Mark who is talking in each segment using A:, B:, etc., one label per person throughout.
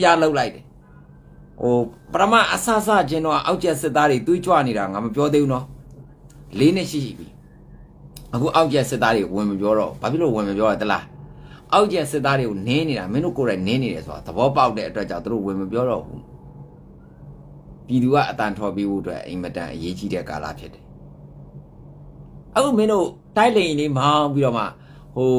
A: ပြားလောက်လိုက်တယ်ဟိုပရမအဆဆချင်းတော့အောက်ကျက်စစ်သားတွေတွေးကြွနေတာငါမပြောသေးဘူးနော်လေးနှစ်ရှိရှိပြီအခုအောက်ကျက်စစ်သားတွေဝင်မပြောတော့ဘာဖြစ်လို့ဝင်မပြောရတလားအောက်ကျက်စစ်သားတွေကိုနင်းနေတာမင်းတို့ကိုယ်တိုင်နင်းနေတယ်ဆိုတာသဘောပေါက်တဲ့အတွက်ကြောင့်သူတို့ဝင်မပြောတော့ဘူးပြည်သူကအတန်ထော်ပြီးဖို့အတွက်အိမ်မတန်အရေးကြီးတဲ့ကာလဖြစ်တယ်အခုမင်းတို့တိုက်လိန်လေးမောင်းပြီးတော့မှဟို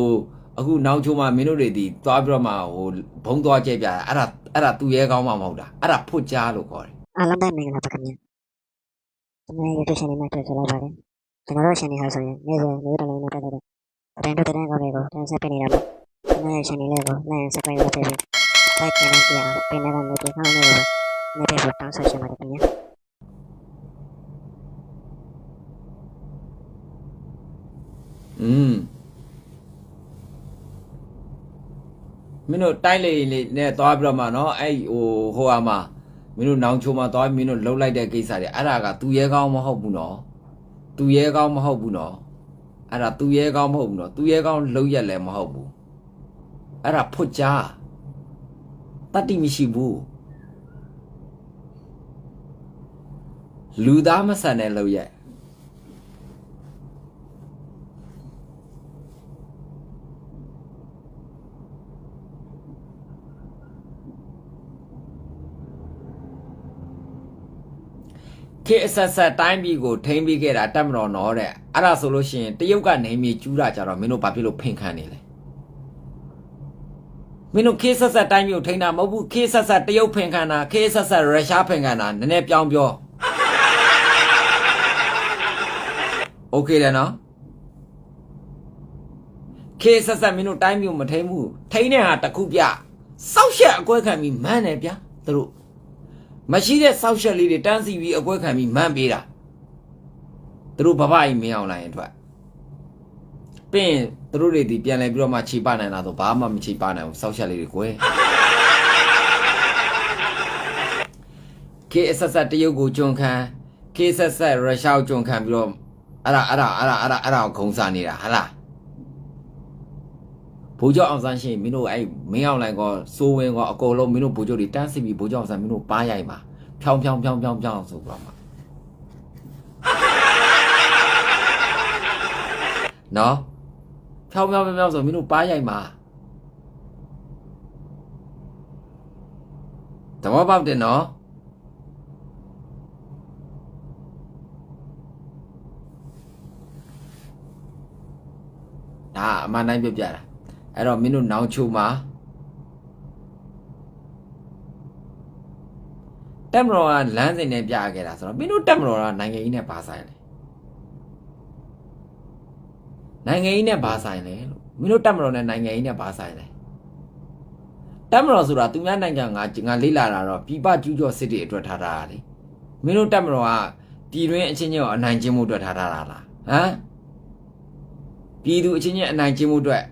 A: အခုနောက်ချိုးမှမင်းတို့တွေဒီသွားပြီးတော့မှဟိုဘုံသွားကြဲပြတာအဲ့ဒါအဲ့ဒါသူရဲကောင်းမှမဟုတ်တာအဲ့ဒါဖွတ်ကြားလို့ခေါ်တယ်
B: အားလုံးပဲမင်္ဂလာပါခင်ဗျာကျွန်တော်ရဲ့ YouTube channel မှာတွေ့ကြလိုက်ပါတယ်ကျွန်တော်တို့ channel ဟာဆိုရင်နေ့စဉ်နေ့တိုင်းနဲ့တက်တဲ့တိုင်းတို့တိုင်းကောင်းတွေကိုတင်ဆက်ပေးနေတာပါကျွန်တော်ရဲ့ channel လေးကို like subscribe လုပ်ပေးပြီး like ချန်နယ်ပြအောင်ပြင်နေတဲ့ notification လေးကိုနေ့တိုင်းတောင်းဆိုချင်ပါတယ်ခင်ဗျာ
A: อืม မင်းတို့တိုက်လေလေနဲ့သွားပြီးတော့မှနော်အဲ့ဟိုဟိုဟာမှာမင်းတို့နောင်ချိုမှာသွားမင်းတို့လှုပ်လိုက်တဲ့ကိစ္စတွေအဲ့ဒါကသူရဲကောင်းမဟုတ်ဘူးနော်သူရဲကောင်းမဟုတ်ဘူးနော်အဲ့ဒါသူရဲကောင်းမဟုတ်ဘူးနော်သူရဲကောင်းလှုပ်ရက်လည်းမဟုတ်ဘူးအဲ့ဒါဖွတ်ကြားတတိမရှိဘူးလူသားမဆန်တဲ့လှုပ်ရက် ခေတ်အဆက်ဆက်တိုင်းပြည်ကိုထိမ့်ပြီးခဲ့တာတက်မတော်တော့တဲ့အဲ့ဒါဆိုလို့ရှိရင်တရုတ်ကနေမြေကျူးတာကြတော့မင်းတို့ဘာဖြစ်လို့ဖင်ခံနေလဲမင်းတို့ခေတ်ဆက်ဆက်တိုင်းပြည်ကိုထိမ့်တာမဟုတ်ဘူးခေတ်ဆက်ဆက်တရုတ်ဖင်ခံတာခေတ်ဆက်ဆက်ရုရှားဖင်ခံတာနည်းနည်းပြောင်းပြောโอเคတယ်နော်ခေတ်ဆက်ဆက်မင်းတို့တိုင်းပြည်ကိုမထိမ့်ဘူးထိမ့်တဲ့ဟာတစ်ခုပြစောက်ရှက်အကွဲခံပြီးမန်းတယ်ဗျာသူတို့ မရှိတဲ့စောက်ရှက်လေးတွေတန်းစီပြီးအကွဲခံပြီးမန်းပေးတာသူတို့ဘဘကြီးမင်းအောင်လိုက်ရင်အတွက်ပင်းသူတို့တွေဒီပြန်လဲပြီးတော့မှခြေပနိုင်တာဆိုဘာမှမခြေပနိုင်ဘူးစောက်ရှက်လေးတွေကွယ်ကေအဆက်ဆက်တရုတ်ကိုကြုံခံကေဆက်ဆက်ရုရှားကိုကြုံခံပြီးတော့အဲ့ဒါအဲ့ဒါအဲ့ဒါအဲ့ဒါအဲ့ဒါကိုဂုံစားနေတာဟာလား ဘိုးကျော်အောင်ဆန်းရှင်မင်းတို့အဲ့မင်းအောင်လိုင်ကောစိုးဝင်းကောအကုန်လုံးမင်းတို့ဘိုးကျော်တွေတန်းစီပြီးဘိုးကျော်အောင်ဆန်းမင်းတို့ပါးရိုက်ပါဖြောင်းဖြောင်းဖြောင်းဖြောင်းဖြောင်းဆိုပြီးတော့မှနော်ဖြောင်းဖြောင်းဖြောင်းဖြောင်းဆိုမင်းတို့ပါးရိုက်ပါတဘောပေါက်တယ်နော်ဒါအမှန်တိုင်းပြောပြတာ အဲ့တော့မင်းတို့နောင်ချိုမှာတက်မတော်ကလမ်းစဉ်နဲ့ပြခဲ့တာဆိုတော့မင်းတို့တက်မတော်ကနိုင်ငံကြီးနဲ့ဘာဆိုင်လဲနိုင်ငံကြီးနဲ့ဘာဆိုင်လဲလို့မင်းတို့တက်မတော်နဲ့နိုင်ငံကြီးနဲ့ဘာဆိုင်လဲတက်မတော်ဆိုတာသူများနိုင်ငံငါငါလေးလာတာတော့ပြပကျူးကျော်စစ်တွေအတွက်ထားတာလေမင်းတို့တက်မတော်ကပြည်တွင်းအချင်းချင်းကိုအနိုင်ကျင့်မှုအတွက်ထားထားတာလားဟမ်ပြည်သူအချင်းချင်းအနိုင်ကျင့်မှုအတွက်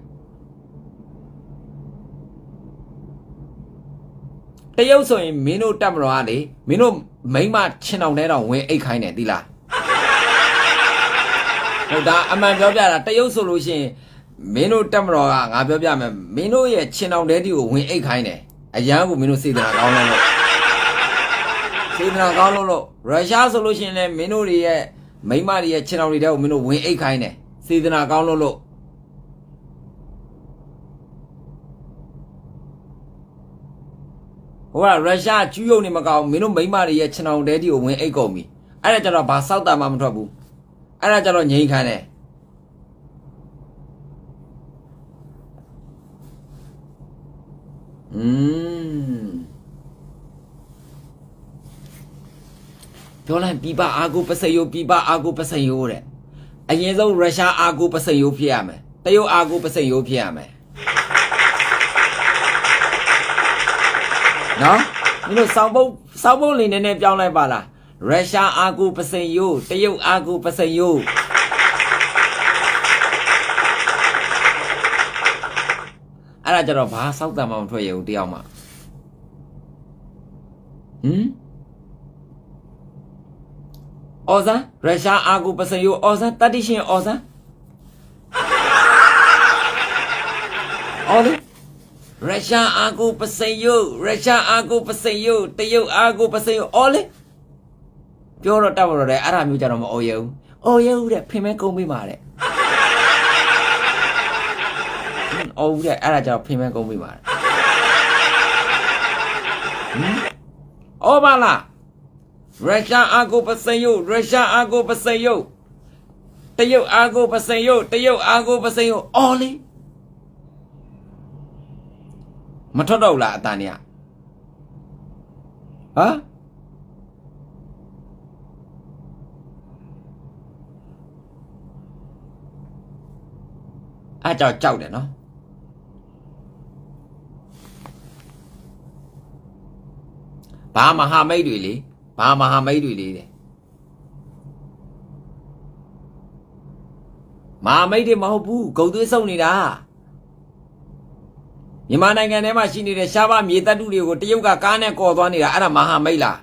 A: တရုတ်ဆိုရင်မင်းတို့တက်မတော်ကလေမင်းတို့မိမချင်းအောင်တဲတောင်ဝင်အိတ်ခိုင်းတယ်သီလားဟုတ်ဒါအမှန်ပြောပြတာတရုတ်ဆိုလို့ရှိရင်မင်းတို့တက်မတော်ကငါပြောပြမယ်မင်းတို့ရဲ့ချင်းအောင်တဲတီကိုဝင်အိတ်ခိုင်းတယ်အရန်ကိုမင်းတို့စေတနာကောင်းလို့လို့စေတနာကောင်းလို့လို့ရုရှားဆိုလို့ရှိရင်လည်းမင်းတို့တွေရဲ့မိမတွေရဲ့ချင်းအောင်တွေတဲကိုမင်းတို့ဝင်အိတ်ခိုင်းတယ်စေတနာကောင်းလို့လို့ ဟိုကရုရှားကျူးယုံနေမကောင်းမင်းတို့မိန်းမတွေရဲ့ခြံအောင်တဲတီကိုဝင်အိတ်ကုန်ပြီအဲ့ဒါကြတော့ဘာစောက်တာမှမထွက်ဘူးအဲ့ဒါကြတော့ငြိမ်းခံတယ်อืมပြောလိုက်ပြပအာကိုပစယိုပြပအာကိုပစယိုတဲ့အရင်ဆုံးရုရှားအာကိုပစယိုဖြစ်ရမယ်တရုတ်အာကိုပစယိုဖြစ်ရမယ် နော်မင်းတို့စောင်းပုတ်စောင်းပုတ်လေးနည်းနည်းပြောင်းလိုက်ပါလားရုရှားအာကူပစင်ယိုတရုတ်အာကူပစင်ယိုအဲ့ဒါကြတော့ဘာစောက်တံမှမထွက်ရဘူးတယောက်မှဟမ်အော်ဇန်ရုရှားအာကူပစင်ယိုအော်ဇန်တတိရှင်အော်ဇန်အော်လေ ရုရှားအာကိုပစိန်ယုတ်ရုရှားအာကိုပစိန်ယုတ်တရုတ်အာကိုပစိန်ယုတ်အော်လေပြောတော့တက်မလို့တဲ့အဲ့ဒါမျိုးကြတော့မအော်ရဘူးအော်ရဘူးတဲ့ဖင်မဲကုန်းပေးပါတဲ့ဟင်းအော်ဘူးတဲ့အဲ့ဒါကြတော့ဖင်မဲကုန်းပေးပါတဲ့ဟမ်အော်ပါလားရုရှားအာကိုပစိန်ယုတ်ရုရှားအာကိုပစိန်ယုတ်တရုတ်အာကိုပစိန်ယုတ်တရုတ်အာကိုပစိန်ယုတ်အော်လေ မထွက်တော့ဘူးလားအတန်เนี่ยဟမ်အားကြောက်ကြောက်တယ်နော်ဘာမဟာမိတ်တွေလေဘာမဟာမိတ်တွေလေတဲ့မဟာမိတ်တွေမဟုတ်ဘူးဂုံသွေးစုံနေတာ မြန်မာနိုင်ငံထဲမှာရှိနေတဲ့ရှားပါမြေတပ်တုတွေကိုတရုတ်ကကားနဲ့ကော်သွားနေတာအဲ့ဒါမဟာမိတ်လား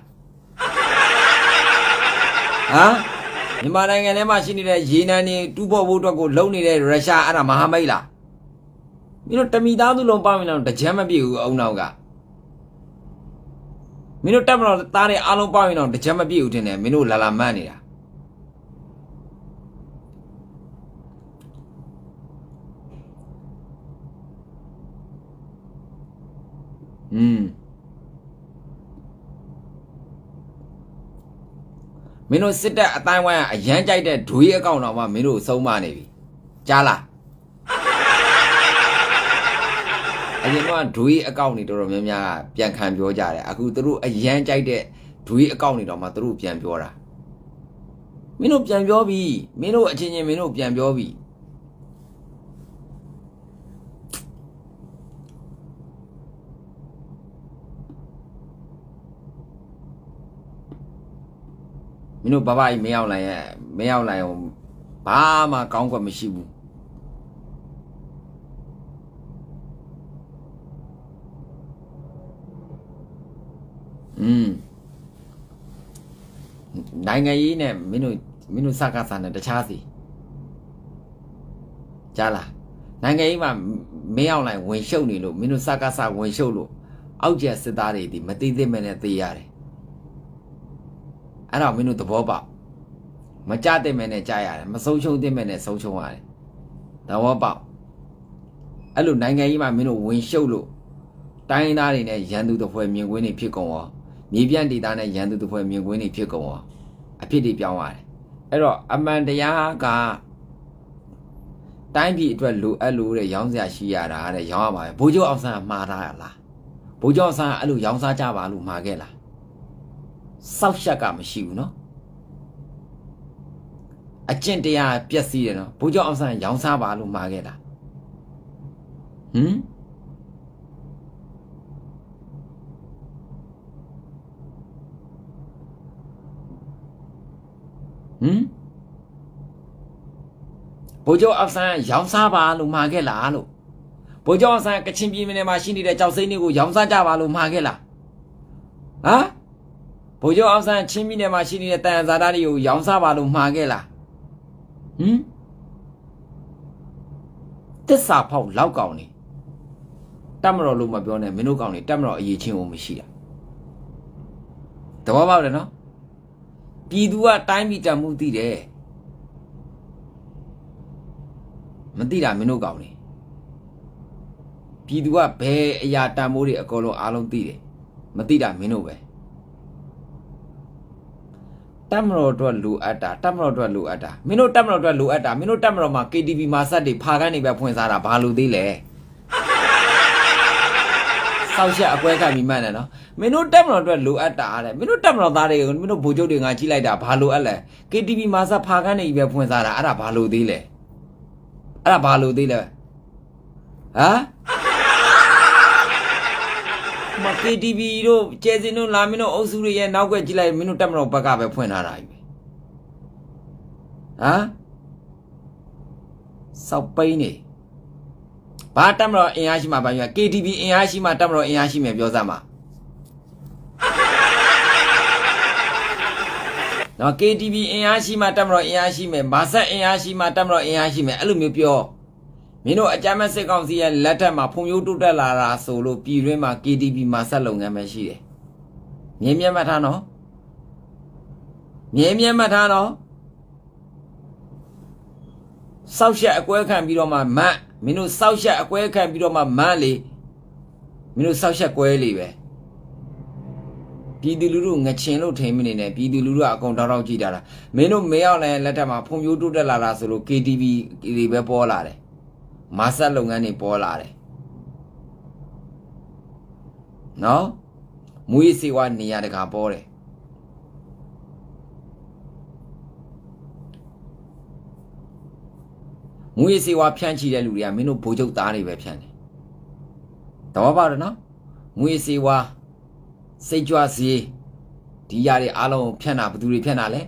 A: ဟမ်မြန်မာနိုင်ငံထဲမှာရှိနေတဲ့ရေနံတွေတူးဖို့ဖို့အတွက်ကိုလုံနေတဲ့ရုရှားအဲ့ဒါမဟာမိတ်လားမင်းတို့တမီသားသူလုံးပါမင်းတော့တကြမ်းမပြည့်ဘူးအုံနောက်ကမင်းတို့တက်မတော်သားတွေအားလုံးပါမင်းတော့တကြမ်းမပြည့်ဘူးထင်တယ်မင်းတို့လာလာမန်းနေတာ อืมမင်းတို့စစ်တပ်အတိုင်းဝိုင်းကအရန်ကြိုက်တဲ့ဒွေးအကောင့်တော့မှမင်းတို့ဆုံးမနေပြီကြားလားအရင်ကဒွေးအကောင့်တွေတော်တော်များများပြန်ခံပြောကြတယ်အခုသူတို့အရန်ကြိုက်တဲ့ဒွေးအကောင့်တွေတော့မှသူတို့ပြန်ပြောတာမင်းတို့ပြန်ပြောပြီမင်းတို့အချင်းချင်းမင်းတို့ပြန်ပြောပြီ မင်းတို့ဘဘကြီးမရောက်လိုက်ရဲ့မရောက်လိုက်အောင်ဘာမှကောင်းကွက်မရှိဘူးอืมနိုင်ငံရေးနဲ့မင်းတို့မင်းတို့စကားစားနဲ့တခြားစီကြားလားနိုင်ငံရေးမှာမင်းအောင်လိုက်ဝင်ရှုပ်နေလို့မင်းတို့စကားစားဝင်ရှုပ်လို့အောက်ကျက်စစ်သားတွေဒီမသိသိမဲ့နဲ့သိရတယ် အဲ့တော့မင်းတို့သဘောပေါက်မကြတဲ့မဲ့နဲ့ကြားရတယ်မဆုံးရှုံးတဲ့မဲ့နဲ့ဆုံးရှုံးရတယ်သဘောပေါက်အဲ့လိုနိုင်ငံရေးမှာမင်းတို့ဝင်ရှုပ်လို့တိုင်းရင်းသားတွေနဲ့ရန်သူတစ်ဖွဲ့မြင်ကွင်းတွေဖြစ်ကုန်ရောမြေပြန့်ဒေသနဲ့ရန်သူတစ်ဖွဲ့မြင်ကွင်းတွေဖြစ်ကုန်ရောအဖြစ်တွေပြောင်းရတယ်အဲ့တော့အမှန်တရားကတိုင်းပြည်အတွက်လိုအပ်လို့တဲ့ရောင်းစရာရှိရတာတဲ့ရောင်းရပါပဲဘိုးကျော်အောင်ဆန်းကမှားတာလားဘိုးကျော်အောင်ဆန်းကအဲ့လိုရောင်းစားကြပါလို့မှာခဲ့လား စောက်ရှက်ကမရှိဘူးနော်အကျင့်တရားပျက်စီးတယ်နော်ဘိုးကျော်အောင်ဆန်းရောင်းစားပါလို့မှာခဲ့လားဟမ်ဟမ်ဘိုးကျော်အောင်ဆန်းရောင်းစားပါလို့မှာခဲ့လားလို့ဘိုးကျော်အောင်ဆန်းကချင်ပြည်နယ်မှာရှိနေတဲ့ကြောက်စိမ့်တွေကိုရောင်းစားကြပါလို့မှာခဲ့လားဟမ် ဘိုးကျော်အောင်ဆန်းချင်းပြည်နယ်မှာရှိနေတဲ့တန်ရဇာတာတွေကိုရောင်းစားပါလို့မှာခဲ့လားဟမ်တစ္ဆာဖောက်လောက်ကောင်နေတတ်မတော်လို့မပြောနဲ့မင်းတို့ကောင်နေတတ်မတော်အရေးချင်းကိုမရှိတာတဘောပေါက်တယ်နော်ပြည်သူကတိုင်းပြည်တန်မှုသိတယ်မသိတာမင်းတို့ကောင်နေပြည်သူကဘယ်အရာတန်မိုးတွေအကုန်လုံးအားလုံးသိတယ်မသိတာမင်းတို့ပဲ တတ်မတော်အတွက်လိုအပ်တာတတ်မတော်အတွက်လိုအပ်တာမင်းတို့တတ်မတော်အတွက်လိုအပ်တာမင်းတို့တတ်မတော်မှာ KTV မှာစက်တွေဖာကန်းနေပဲဖွင့်စားတာဘာလို့သေးလဲစောက်ရက်အကွဲကမိမှန်တယ်နော်မင်းတို့တက်မတော်အတွက်လိုအပ်တာတဲ့မင်းတို့တက်မတော်သားတွေကိုမင်းတို့ဗိုလ်ချုပ်တွေငါကြီးလိုက်တာဘာလိုအပ်လဲ KTV မှာစဖာကန်းနေပဲဖွင့်စားတာအဲ့ဒါဘာလို့သေးလဲအဲ့ဒါဘာလို့သေးလဲဟမ်မ KTV တို့ကျဲစင်တို့လာမင်းတို့အုပ်စုတွေရဲ့နောက်ွက်ကြည့်လိုက်မင်းတို့တက်မတော်ဘက်ကပဲဖွင့်ထားတာကြီးပဲဟမ်စောက်ပိန်းနေဘာတက်မတော်အင်အားရှိမှဘာပြော KTV အင်အားရှိမှတက်မတော်အင်အားရှိမယ်ပြောစမ်းပါနော် KTV အင်အားရှိမှတက်မတော်အင်အားရှိမယ်မာဆက်အင်အားရှိမှတက်မတော်အင်အားရှိမယ်အဲ့လိုမျိုးပြော မင်းတို့အကြမ်းမဲ့စစ်ကောင်စီရဲ့လက်ထက်မှာဖွံ့ဖြိုးတိုးတက်လာတာဆိုလို့ပြည်တွင်းမှာ KTV မှာဆက်လုပ်ငန်းပဲရှိတယ်မြင်းမြတ်မှတ်ထားနော်မြင်းမြတ်မှတ်ထားနော်စောက်ရက်အကွဲခံပြီးတော့မှမတ်မင်းတို့စောက်ရက်အကွဲခံပြီးတော့မှမတ်လေမင်းတို့စောက်ရက်ကွဲလေပဲပြည်သူလူထုငချင်လို့ထိမ့်မနေနဲ့ပြည်သူလူထုကအကုန်တောက်တောက်ကြည့်တာလားမင်းတို့မေရောက်လည်းလက်ထက်မှာဖွံ့ဖြိုးတိုးတက်လာတာဆိုလို့ KTV တွေပဲပေါ်လာတယ် မာဆက်လုပ်ငန်းတွေပေါ်လာတယ်နော်မွေးစေဝါနေရာတကာပေါ်တယ်မွေးစေဝါဖြန့်ချီတဲ့လူတွေကမင်းတို့ဘိုးချုပ်သားတွေပဲဖြန့်တယ်တော့ပါတော့နော်မွေးစေဝါစိတ်ကြွစေးဒီຢာတွေအားလုံးဖြန့်တာဘယ်သူတွေဖြန့်တာလဲ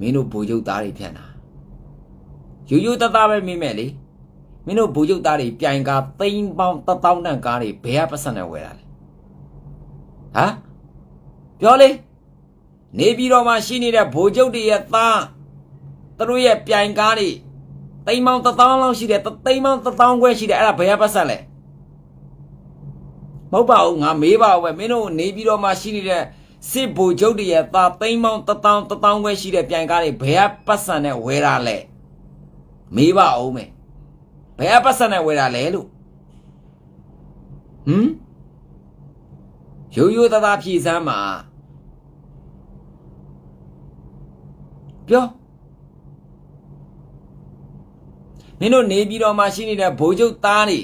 A: မင်းတို့ဘိုးချုပ်သားတွေဖြန့်တာရိုးရိုးတသားပဲမိမဲ့လေ မင်းတို့ဘိုးချုပ်သားတွေပြိုင်ကားသိန်းပေါင်းတစ်သောင်းတန်ကားတွေဘယ်ကပတ်စံနဲ့ဝယ်တာလဲဟမ်ပြောလေနေပြည်တော်မှာရှိနေတဲ့ဘိုးချုပ်တွေရဲ့သားသူတို့ရဲ့ပြိုင်ကားတွေသိန်းပေါင်းတစ်သောင်းလောက်ရှိတယ်သိန်းပေါင်းတစ်သောင်းခွဲရှိတယ်အဲ့ဒါဘယ်ကပတ်စံလဲမဟုတ်ပါဘူးငါမေးပါဦးပဲမင်းတို့နေပြည်တော်မှာရှိနေတဲ့စစ်ဘိုလ်ချုပ်တွေရဲ့သားသိန်းပေါင်းတစ်သောင်းတစ်သောင်းခွဲရှိတဲ့ပြိုင်ကားတွေဘယ်ကပတ်စံနဲ့ဝယ်တာလဲမေးပါဦးမယ် ဘယ်ကပတ်စံနဲ့ဝယ်တာလဲလို့ဟမ်ရိုးရိုးသားသားဖြည့်စမ်းမှာပြောမင်းတို့နေပြည်တော်မှာရှိနေတဲ့ဘိုးချုပ်သားတွေ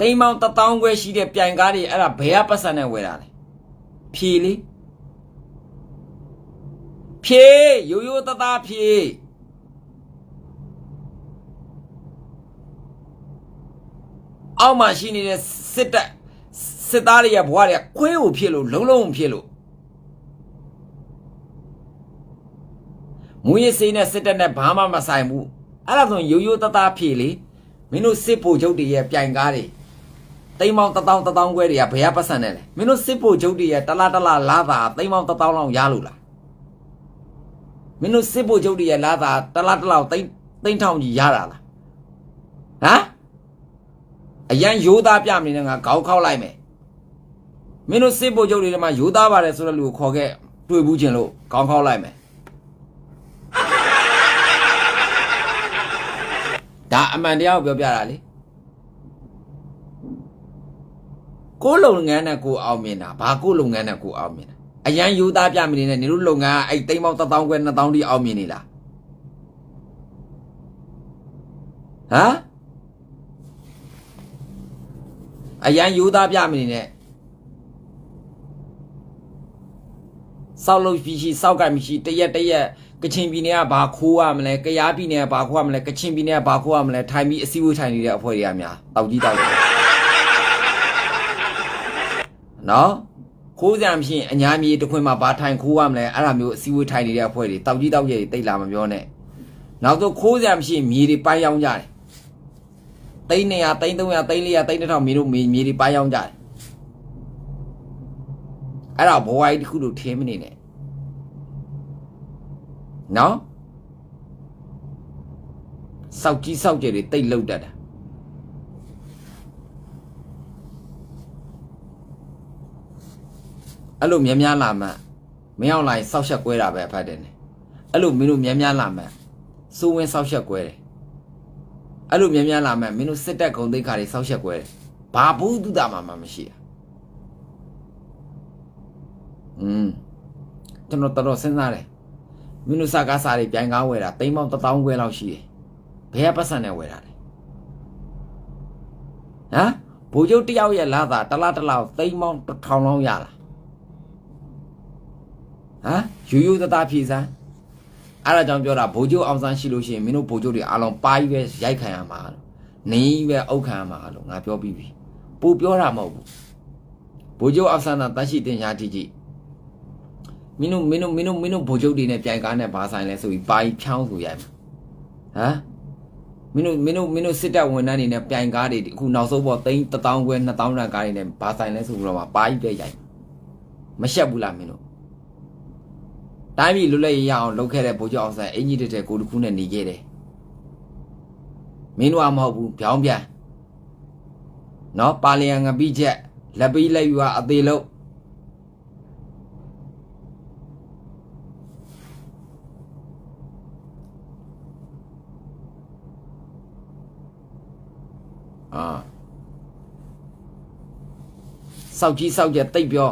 A: တိမ်မောင်တစ်တောင်းခွဲရှိတဲ့ပြိုင်ကားတွေအဲ့ဒါဘယ်ကပတ်စံနဲ့ဝယ်တာလဲဖြေလေဖြေရိုးရိုးသားသားဖြေ အောက်မှာရှိနေတဲ့စစ်တပ်စစ်သားတွေရဲ့ဘဝတွေကခွေးကိုဖြစ်လို့လုံးလုံးဖြစ်လို့မူရစေးနဲ့စစ်တပ်နဲ့ဘာမှမဆိုင်ဘူးအဲ့ဒါဆိုရင်ရိုးရိုးသားသားဖြေလေမင်းတို့စစ်ဖို့ချုပ်တွေရဲ့ပြိုင်ကားတွေတိမ်မောင်တထောင်တထောင်ခွဲတွေကဘယ်ကပတ်စံနဲ့လဲမင်းတို့စစ်ဖို့ချုပ်တွေရဲ့တလားတလားလာတာတိမ်မောင်တထောင်လောက်ရလို့လားမင်းတို့စစ်ဖို့ချုပ်တွေရဲ့လာတာတလားတလားတိမ်တိမ်ထောင်ကြီးရတာလားဟမ် အရန်ရိုးသားပြမနေနဲ့ငါခေါက်ခောက်လိုက်မယ်မင်းတို့စစ်ဖို့ချုပ်တွေထဲမှာရိုးသားပါတယ်ဆိုတဲ့လူကိုခေါ်ခဲ့တွေ့ဘူးခြင်းလို့ခေါက်ခောက်လိုက်မယ်ဒါအမှန်တရားကိုပြောပြတာလေကိုယ်လုပ်ငန်းနဲ့ကိုယ်အောင်မြင်တာဘာကိုယ်လုပ်ငန်းနဲ့ကိုယ်အောင်မြင်တာအရန်ယူသားပြမနေနဲ့နေတို့လုပ်ငန်းကအဲ့တိမ်ပေါင်း1000ခွဲ2000တိအောင်မြင်နေလားဟမ် အရန်ယူသားပြမနေနဲ့စောက်လို့ပြီးရှိစောက်ကမရှိတရက်တရက်ကချင်ပြည်နယ်ကဘာခိုးရမလဲကယားပြည်နယ်ကဘာခိုးရမလဲကချင်ပြည်နယ်ကဘာခိုးရမလဲထိုင်ပြီးအစည်းအဝေးထိုင်နေတဲ့အဖွဲ့တွေကများတောက်ကြီးတောက်တယ်နော်ခိုးကြံဖြင့်အညာမြေတစ်ခွင်မှာဘာထိုင်ခိုးရမလဲအဲ့ဒါမျိုးအစည်းအဝေးထိုင်နေတဲ့အဖွဲ့တွေတောက်ကြီးတောက်ရဲ့တိတ်လာမပြောနဲ့နောက်တော့ခိုးကြံဖြင့်မြေတွေပိုင်းရောင်းကြတယ် သိန်း200သိန်း300သိန်း400သိန်း1000မြေတို့မြေမြေတွေပိုင်းရောင်းကြတယ်အဲ့ဒါဘဝကြီးတစ်ခုလို့ထင်မနေနဲ့နော်စောက်ကြီးစောက်ကြတွေတိတ်လောက်တတ်တာအဲ့လိုမြများလာမှမင်းအောင်လိုက်စောက်ချက်ကွဲတာပဲအဖတ်တယ်နဲ့အဲ့လိုမင်းတို့မြများလာမှစိုးဝင်းစောက်ချက်ကွဲတယ် အဲ့လိုမြများလာမှမင်းတို့စစ်တပ်ဂုံသိက္ခာတွေစောက်ချက်ကွဲတယ်ဘာဘူးတုဒမှာမှမရှိတာอืมကျွန်တော်တော်တော်စဉ်းစားတယ်မင်းတို့စကားစားတွေပြိုင်ကားဝယ်တာတိမ်ပေါင်း1000ခွဲလောက်ရှိတယ်ဘယ်ကပတ်စံနဲ့ဝယ်တာလဲဟမ်ဘိုလ်ချုပ်တယောက်ရဲ့လာတာတစ်လားတစ်လားတိမ်ပေါင်း1000လောက်ရလားဟမ်ယူယူတသားဖြည့်စမ်း အဲ့ဒါကြောင့်ပြောတာဘိုလ်ချုပ်အောင်ဆန်းရှိလို့ရှိရင်မင်းတို့ဘိုလ်ချုပ်တွေအားလုံးပါကြီးပဲရိုက်ခံရမှာလို့နေပဲအုတ်ခံရမှာလို့ငါပြောပြီးပြီပူပြောတာမဟုတ်ဘူးဘိုလ်ချုပ်အောင်ဆန်းကတရှိတင်ရှားကြည့်ကြည့်မင်းတို့မင်းတို့မင်းတို့မင်းတို့ဘိုလ်ချုပ်တွေနဲ့ပြိုင်ကားနဲ့ဘာဆိုင်လဲဆိုပြီးပါကြီးဖြောင်းဆိုရိုက်မှာဟမ်မင်းတို့မင်းတို့မင်းတို့စစ်တပ်ဝန်ထမ်းတွေနဲ့ပြိုင်ကားတွေအခုနောက်ဆုံးပေါ်သိန်း1000ခွဲ2000တန်ကားတွေနဲ့ဘာဆိုင်လဲဆိုပြီးတော့မှပါကြီးပဲရိုက်မရှက်ဘူးလားမင်းတို့ တိုင်းပြည်လွတ်လပ်ရေးရအောင်လုပ်ခဲ့တဲ့ဗိုလ်ချုပ်အောင်ဆန်းအင်ကြီးတက်တဲ့ကိုတခုနဲ့နေခဲ့တယ်မင်းတို့ကမဟုတ်ဘူးပြောင်းပြန်နော်ပါလျံငပိချက်လက်ပြီးလက်ယူကအသေးလို့အာစောက်ကြီးစောက်ကြတိတ်ပြော